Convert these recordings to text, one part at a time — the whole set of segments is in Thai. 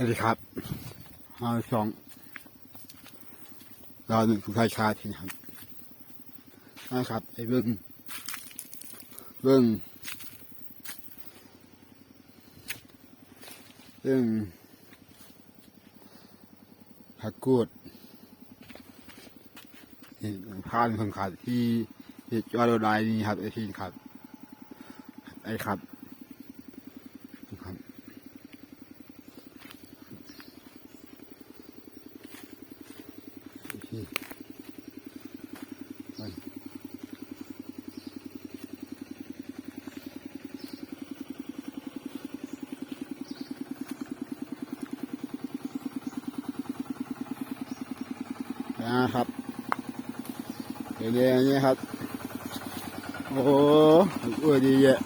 สวัสดีครับห้าสองเราหนึ่งคุณชายชาทีนะครับนะครับไอ้เบิ้งเบิ้งเบิ้งผักกูดนี่พานคนขัดที่ที่จอดรถไดนี่ครับไอ้ที่ครับ ไอ้ครับ ที่ไป นะครับเดี๋ยวนี้ครับ โอ้โหดีเยอะ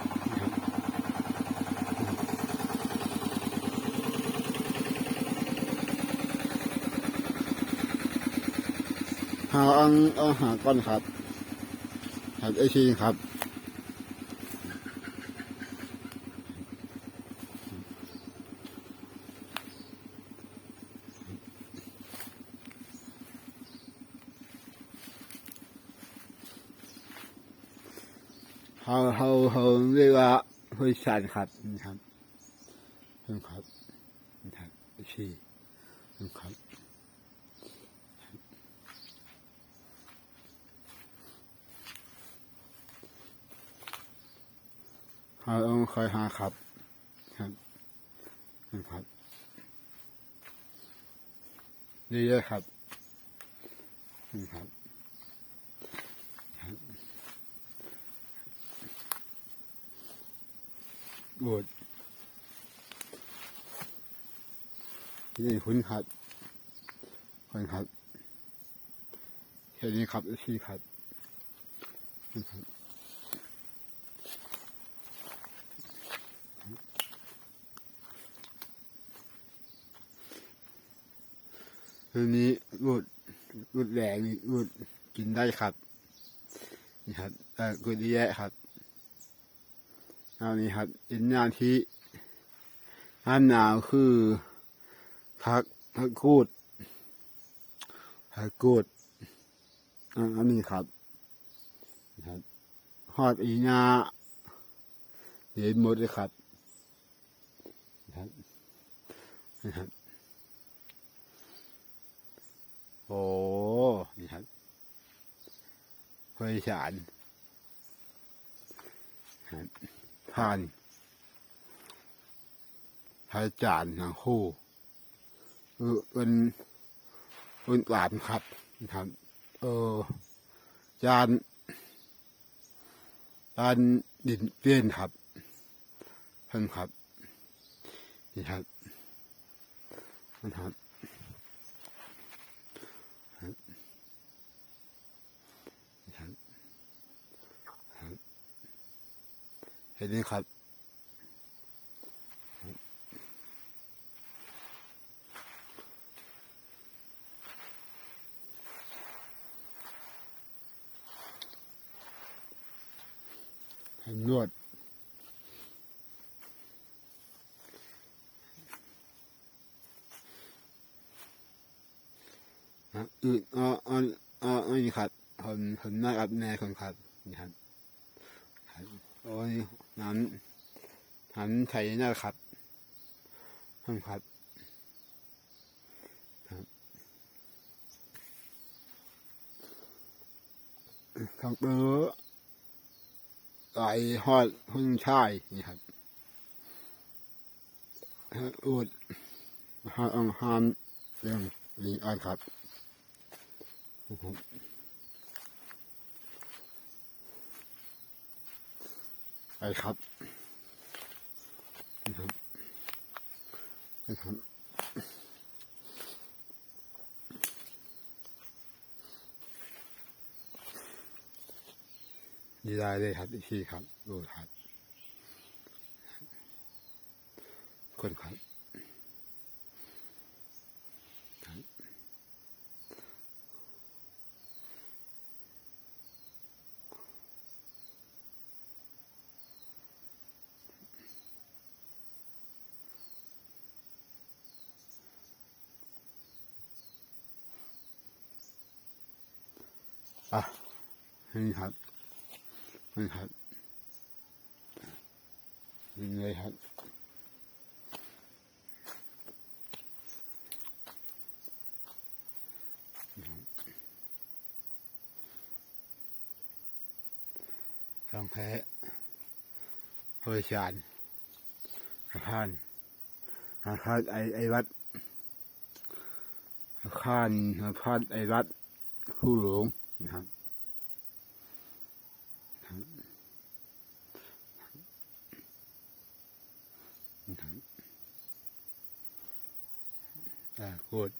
หาอังเอาหาก้อนครับครับไอชีครับเขาเขาเขาเรียกว่าห้วยชันครับนะครับนะครับนะครับชีนะครับ เขาต้องคอยหาครับ ครับนะครับดีเลยครับครับโกรธที่นี่คุณครับคุณครับแค่นี้ครับที่ครับนะครับ ทีนี้รูดรูดแรงนี่รูดกินได้ครับนี่ครับเอ่อกุดแย่ครับอันนี้ครับอินยาที่อันหนาวคือพักพักกูดพักกูดอันนี้ครับนะครับฮอดอีญาเห็นหมดเลยครับครับนะครับ โอ้นี่ครับเฮ้ยสารผ่านพระอาจารย์ทั้งคู่เออเป็นเป็นหลานครับนะครับ เออ จานจานดินเตี้ยนครับเพิ่นครับนี่ครับนะครับครับนี่ครับ เห็นไหมครับ เห็นนวดอืดอ๋ออ๋ออ๋ออ๋อนี่ครับผมผมน่ากับแน่คนครับนี่ครับโอ้ย น้ำน้ำไทยนะครับท่านครับทางเบอร์ไหลฮอดหุ่นชายนี่ครับอูดฮาอังฮานเรื่องลีออนครับครับ ไปครับนะครับนะครับดีได้เลยครับอีกทีครับดูครับ คนครับครับ อะนี่ครับนี่ครับนี่เลยครับทองแท้บริชานอาคารอาคารไอไอวัดอาคารอาคารไอวัดผู้หลวง นะครับอ่าพูด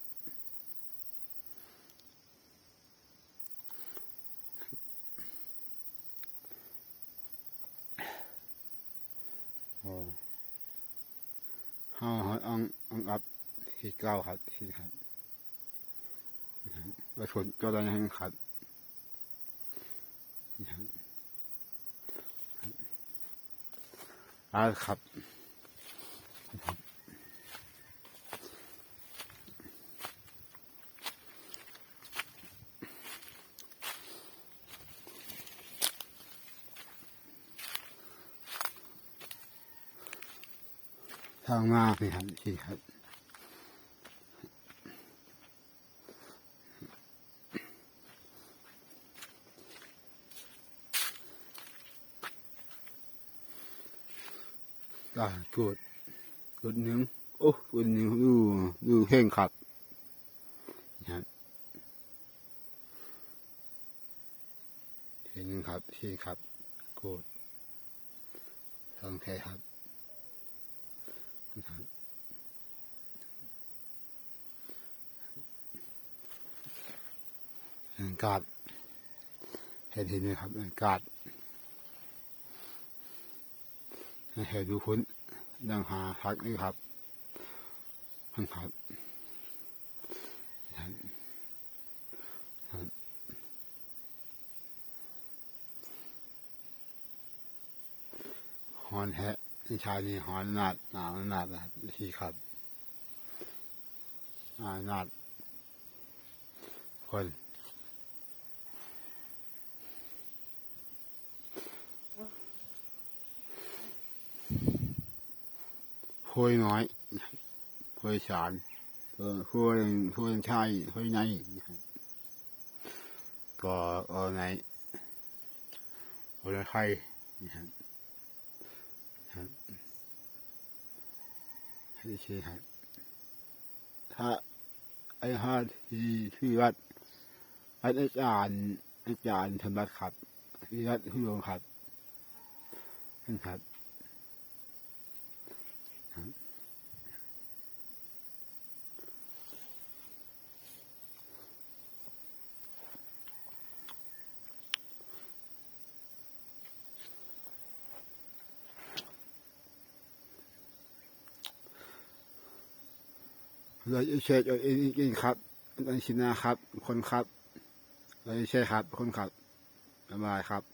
โอ้ห้าห้อังอังอับที่เก้าครับที่ครับประชนก็ได้ให้ครับนะครับ อาครับทางมากเลยครับที่ครับ อ่ากดกดหนึ่งโอ้กดหนึ่งดูดูเพ่งขับนะครับเห็นครับเห็นครับกดทางแครับนะครับเห็นกาดเห็นเห็นไหมครับเห็นกาด ให้เห็นดูคนดังหาพักนี่ครับพันครับครับครับฮอนแฮะชายนี่ฮอนนาดหนาวนาดนะที่ครับอ่านาดคน โพยน้อยโพยสารเออโพยโพยชายโพยในนก็เออในโพยไทยนะครับครให้ชื่อครับถ้าไอ้ห้าที่ที่วัดวัดอาจารย์อาจารย์ธรรมรัตน์ครับที่วัดที่หลวงครับนั่นครับ เราเชยเอาเองจริงครับอันชินาครับ คนครับเราเช็คครับ คนครับบ๊ายบายครับ